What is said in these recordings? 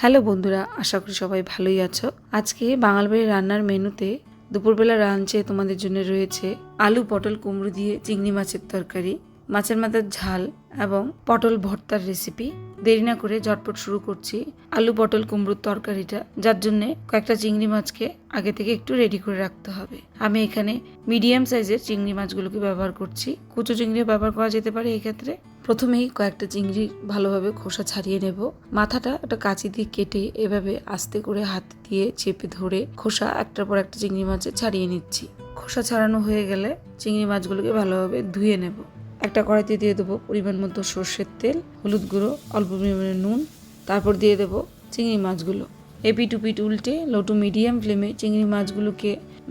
Hello বন্ধুরা, আশা করি সবাই ভালোই আছো। আজকে বাঙাল বাড়ির রান্নার মেনুতে দুপুরবেলা রাঞ্চে তোমাদের জন্য রয়েছে আলু পটল কুমড়ো দিয়ে চিংড়ি মাছের তরকারি। মাছের মাথার ঝাল এবং পটল ভর্তার রেসিপি দেরি না করে ঝটপট শুরু করছি আলু, পটল, কুমড়োর তরকারিটা, যার জন্য কয়েকটা চিংড়ি মাছকে আগে থেকে একটু রেডি করে রাখতে হবে। আমি এখানে মিডিয়াম সাইজের চিংড়ি মাছগুলোকে ব্যবহার করছি। কুচো চিংড়িও ব্যবহার করা যেতে পারে এই ক্ষেত্রে। প্রথমেই কয়েকটা চিংড়ি ভালোভাবে খোসা ছাড়িয়ে নেব। মাথাটা একটা কাঁচি দিয়ে কেটে এভাবে আস্তে করে হাত দিয়ে চেপে ধরে খোসা একটার পর একটা চিংড়ি মাছে ছাড়িয়ে নিচ্ছি। খোসা ছাড়ানো হয়ে গেলে চিংড়ি মাছগুলোকে ভালোভাবে ধুয়ে নেব। একটা কড়াইতে দিয়ে দেবো পরিমাণ মতো সর্ষের তেল, হলুদ গুঁড়ো, অল্প পরিমাণে নুন, তারপর দিয়ে দেবো চিংড়ি মাছগুলো। এপি টু পিট উল্টে লো টু মিডিয়াম ফ্লেমে চিংড়ি মাছগুলোকে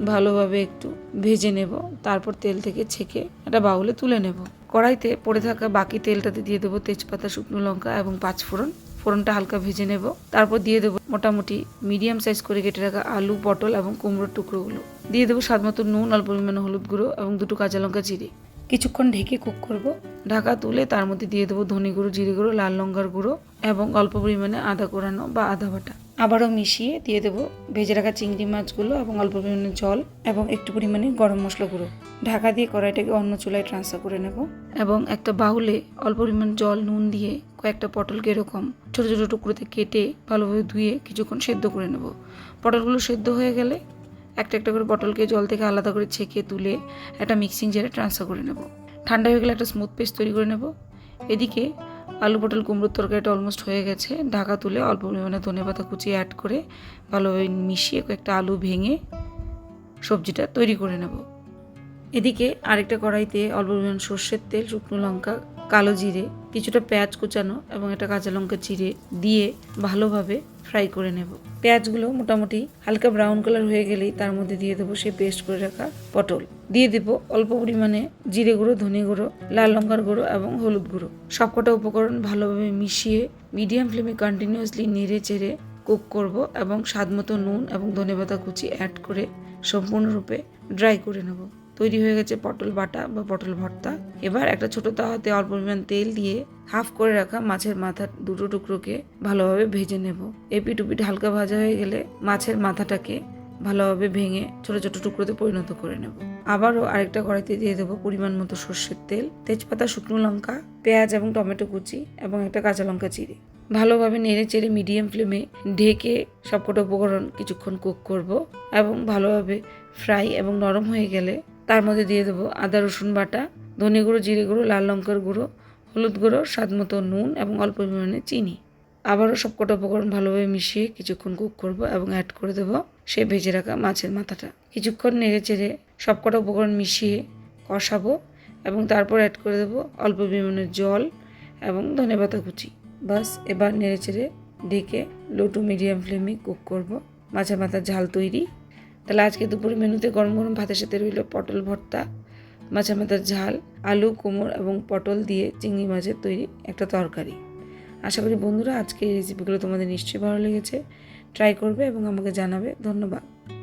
ভালোভাবে একটু ভেজে নেব, তারপর তেল থেকে ছেঁকে একটা বাউলে তুলে নেব। কড়াইতে পড়ে থাকা বাকি তেলটাতে দিয়ে দেবো তেজপাতা, শুকনো লঙ্কা এবং পাঁচ ফোড়ন। ফোড়নটা হালকা ভেজে নেব, তারপর দিয়ে দেবো মোটামুটি মিডিয়াম সাইজ করে কেটে রাখা আলু, পটল এবং কুমড়োর টুকরোগুলো। দিয়ে দেবো স্বাদ মতো নুন, অল্প পরিমাণে হলুদ গুঁড়ো এবং দুটো কাঁচা লঙ্কা চিড়ে কিছুক্ষণ ঢেকে কুক করব। ঢাকা তুলে তার মধ্যে দিয়ে দেবো ধনে গুঁড়ো, জিরে গুঁড়ো, লাল লঙ্কার গুঁড়ো এবং অল্প পরিমাণে আদা কোরানো বা আদা বাটা। আবারও মিশিয়ে দিয়ে দেবো ভেজে রাখা চিংড়ি মাছগুলো এবং অল্প পরিমাণে জল এবং একটু পরিমাণে গরম মশলা গুঁড়ো। ঢাকা দিয়ে কড়াইটাকে অন্য চুলায় ট্রান্সফার করে নেব এবং একটা বাউলে অল্প পরিমাণ জল, নুন দিয়ে কয়েকটা পটলকে এরকম ছোটো ছোটো টুকরোতে কেটে ভালোভাবে ধুয়ে কিছুক্ষণ সেদ্ধ করে নেব। পটলগুলো সেদ্ধ হয়ে গেলে একটা একটা করে বটলকে জল থেকে আলাদা করে ছেঁকে তুলে একটা মিক্সিং জারে ট্রান্সফার করে নেব। ঠান্ডা হয়ে গেলে একটা স্মুথ পেস্ট তৈরি করে নেব। এদিকে আলু পটল কুমড়োর তরকারিটা অলমোস্ট হয়ে গেছে। ঢাকা তুলে অল্প পরিমাণে ধনে পাতা কুচি অ্যাড করে ভালোভাবে মিশিয়ে কয়েকটা আলু ভেঙে সবজিটা তৈরি করে নেব। এদিকে আরেকটা কড়াইতে অল্প পরিমাণ সর্ষের তেল, শুকনো লঙ্কা কালো জিরে, কিছুটা পেঁয়াজ কুচানো এবং একটা কাঁচা লঙ্কা চিড়ে দিয়ে ভালোভাবে ফ্রাই করে নেব। পেঁয়াজগুলো মোটামুটি হালকা ব্রাউন কালার হয়ে গেলেই তার মধ্যে দিয়ে দেবো সে পেস্ট করে রাখা পটল। দিয়ে দেবো অল্প পরিমাণে জিরে গুঁড়ো, ধনে গুঁড়ো, লাল লঙ্কার গুঁড়ো এবং হলুদ গুঁড়ো। সবকটা উপকরণ ভালোভাবে মিশিয়ে মিডিয়াম ফ্লেমে কন্টিনিউয়াসলি নেড়ে চেড়ে কুক করব এবং স্বাদ মতো নুন এবং ধনেপাতা কুচি অ্যাড করে সম্পূর্ণরূপে ড্রাই করে নেব। তৈরি হয়ে গেছে পটল বাটা বা পটল ভর্তা। এবার একটা ছোট তাওয়াতে অল্প পরিমাণ তেল দিয়ে হাফ করে রাখা মাছের মাথার দুটো টুকরোকে ভালোভাবে ভেজে নেব। এপিট উপিট হালকা ভাজা হয়ে গেলে মাছের মাথাটাকে ভালোভাবে ভেঙে ছোট ছোট টুকরোতে পরিণত করে নেব। আবারও আরেকটা কড়াইতে দিয়ে দেবো পরিমাণ মতো সর্ষের তেল, তেজপাতা, শুকনো লঙ্কা, পেঁয়াজ এবং টমেটো কুচি এবং একটা কাঁচা লঙ্কা চিড়ে। ভালোভাবে নেড়ে চেড়ে মিডিয়াম ফ্লেমে ঢেকে সবকটা উপকরণ কিছুক্ষণ কুক করব এবং ভালোভাবে ফ্রাই এবং নরম হয়ে গেলে তার মধ্যে দিয়ে দেবো আদা, রসুন বাটা, ধনে গুঁড়ো, জিরে গুঁড়ো, লাল লঙ্কার গুঁড়ো, হলুদ গুঁড়ো, স্বাদ মতো নুন এবং অল্প পরিমাণে চিনি। আবারও সবকটা উপকরণ ভালোভাবে মিশিয়ে কিছুক্ষণ কুক করব এবং অ্যাড করে দেবো সে ভেজে রাখা মাছের মাথাটা। কিছুক্ষণ নেড়ে চেড়ে সবকটা উপকরণ মিশিয়ে কষাবো এবং তারপর অ্যাড করে দেবো অল্প পরিমাণে জল এবং ধনেপাতা কুচি। বাস এবার নেড়ে চেড়ে ডেকে লো টু মিডিয়াম ফ্লেমে কুক করব। মাছের মাথার ঝাল তৈরি। তাহলে আজকে দুপুরে মেনুতে গরম গরম ভাতের সাথে রইল পটল ভর্তা মাছের মাথার ঝাল, আলু কোমর এবং পটল দিয়ে চিংড়ি মাছের তৈরি একটা তরকারি। আশা করি বন্ধুরা আজকে এই রেসিপিগুলো তোমাদের নিশ্চয়ই ভালো লেগেছে। ট্রাই করবে এবং আমাকে জানাবে। ধন্যবাদ।